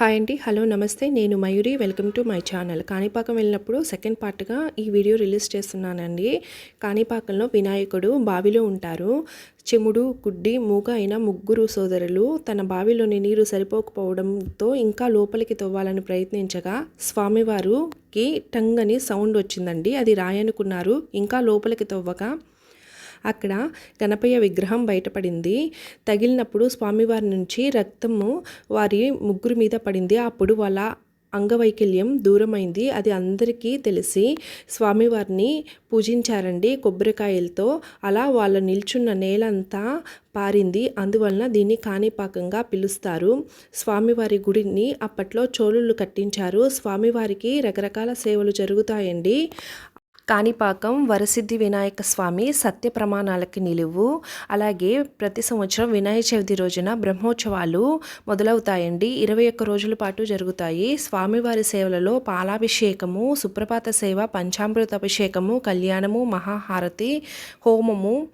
Hi అండి. Hello నమస్తే. నేను Mayuri. Welcome to my channel. Kanipakam వెళ్ళినప్పుడు సెకండ్ పార్ట్గా ఈ వీడియో రిలీజ్ చేస్తున్నానండి. కాణిపాకంలో వినాయకుడు బావిలో ఉంటారు. చెముడు గుడ్డి మూగ అయిన ముగ్గురు సోదరులు తన బావిలోని నీరు సరిపోకపోవడంతో ఇంకా లోపలికి తవ్వాలని ప్రయత్నించగా స్వామివారుకి అని సౌండ్ వచ్చిందండి. అది రాయనుకున్నారు. ఇంకా లోపలికి తవ్వగా అక్కడ గణపయ్య విగ్రహం బయటపడింది. తగిలినప్పుడు స్వామివారి నుంచి రక్తము వారి ముగ్గురు మీద పడింది. అప్పుడు వాళ్ళ అంగవైకల్యం దూరమైంది. అది అందరికీ తెలిసి స్వామివారిని పూజించారండి కొబ్బరికాయలతో. అలా వాళ్ళ నిల్చున్న నేలంతా పారింది. అందువలన దీన్ని కాణిపాకంగా పిలుస్తారు. స్వామివారి గుడిని అప్పట్లో చోళులు కట్టించారు. స్వామివారికి రకరకాల సేవలు జరుగుతాయండి. కాణిపాకం వరసిద్ధి వినాయక స్వామి సత్య ప్రమాణాలకి నిలువు. అలాగే ప్రతి సంవత్సరం వినాయక చవితి రోజున బ్రహ్మోత్సవాలు మొదలవుతాయండి. ఇరవై ఒక్క రోజుల పాటు జరుగుతాయి. స్వామివారి సేవలలో పాలాభిషేకము సుప్రభాత సేవ పంచామృత అభిషేకము కళ్యాణము మహాహారతి హోమము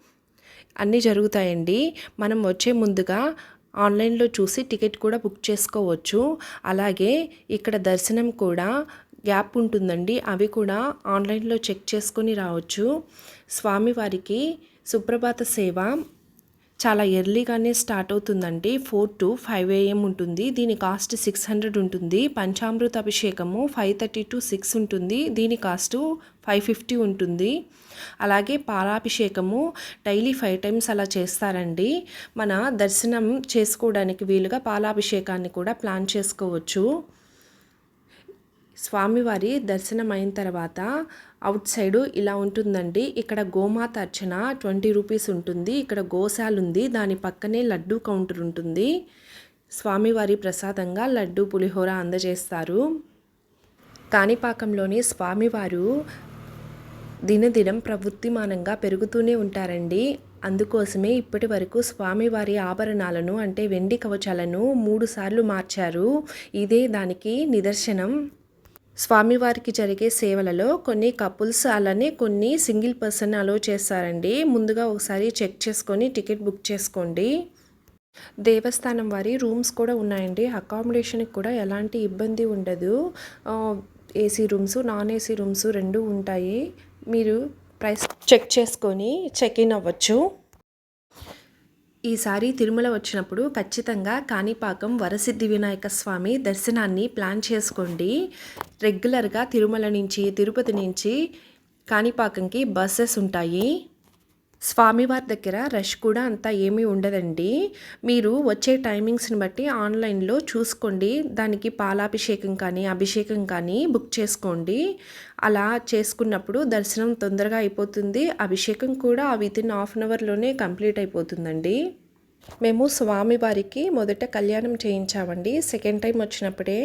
అన్నీ జరుగుతాయండి. మనం వచ్చే ముందుగా ఆన్లైన్లో చూసి టికెట్ కూడా బుక్ చేసుకోవచ్చు. అలాగే ఇక్కడ దర్శనం కూడా గ్యాప్ ఉంటుందండి. అవి కూడా ఆన్లైన్లో చెక్ చేసుకొని రావచ్చు. స్వామివారికి సుప్రభాత సేవ చాలా ఎర్లీగానే స్టార్ట్ అవుతుందండి. ఫోర్ టు ఫైవ్ ఏఎం ఉంటుంది. దీని కాస్ట్ సిక్స్ హండ్రెడ్ ఉంటుంది. పంచామృత అభిషేకము ఫైవ్ థర్టీ టు సిక్స్ ఉంటుంది. దీని కాస్ట్ ఫైవ్ ఫిఫ్టీ ఉంటుంది. అలాగే పాలాభిషేకము డైలీ ఫైవ్ టైమ్స్ అలా చేస్తారండి. మన దర్శనం చేసుకోవడానికి వీలుగా పాలాభిషేకాన్ని కూడా ప్లాన్ చేసుకోవచ్చు. స్వామివారి దర్శనం అయిన తర్వాత అవుట్ సైడు ఇలా ఉంటుందండి. ఇక్కడ గోమాత అర్చన ట్వంటీ రూపీస్ ఉంటుంది. ఇక్కడ గోశాల ఉంది. దాని పక్కనే లడ్డూ కౌంటర్ ఉంటుంది. స్వామివారి ప్రసాదంగా లడ్డు పులిహోర అందజేస్తారు. కాణిపాకంలోని స్వామివారు దినదినం ప్రవృత్తిమానంగా పెరుగుతూనే ఉంటారండి. అందుకోసమే ఇప్పటి వరకు స్వామివారి ఆభరణాలను అంటే వెండి కవచాలను మూడుసార్లు మార్చారు. ఇదే దానికి నిదర్శనం. స్వామివారికి జరిగే సేవలలో కొన్ని కపుల్స్ అలానే కొన్ని సింగిల్ పర్సన్ అలో చేస్తారండి. ముందుగా ఒకసారి చెక్ చేసుకొని టికెట్ బుక్ చేసుకోండి. దేవస్థానం వారి రూమ్స్ కూడా ఉన్నాయండి. అకామిడేషన్కి కూడా ఎలాంటి ఇబ్బంది ఉండదు. AC rooms non AC rooms రెండు ఉంటాయి. మీరు ప్రైస్ చెక్ చేసుకొని చెక్ ఇన్ అవ్వచ్చు. ఈసారి తిరుమల వచ్చినప్పుడు ఖచ్చితంగా కాణిపాకం వరసిద్ధి వినాయక స్వామి దర్శనాన్ని ప్లాన్ చేసుకోండి. రెగ్యులర్గా తిరుమల నుంచి తిరుపతి నుంచి కాణిపాకంకి బస్సెస్ ఉంటాయి. స్వామివారి దగ్గర రష్ కూడా అంతా ఏమీ ఉండదండి. మీరు వచ్చే టైమింగ్స్ని బట్టి ఆన్లైన్లో చూసుకోండి. దానికి పాలాభిషేకం కానీ అభిషేకం కానీ బుక్ చేసుకోండి. అలా చేసుకున్నప్పుడు దర్శనం తొందరగా అయిపోతుంది. అభిషేకం కూడా విత్ ఇన్ హాఫ్ అన్ అవర్లోనే కంప్లీట్ అయిపోతుందండి. మేము స్వామివారికి మొదట కళ్యాణం చేయించామండి. సెకండ్ టైం వచ్చినప్పుడే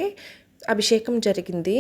అభిషేకం జరిగింది.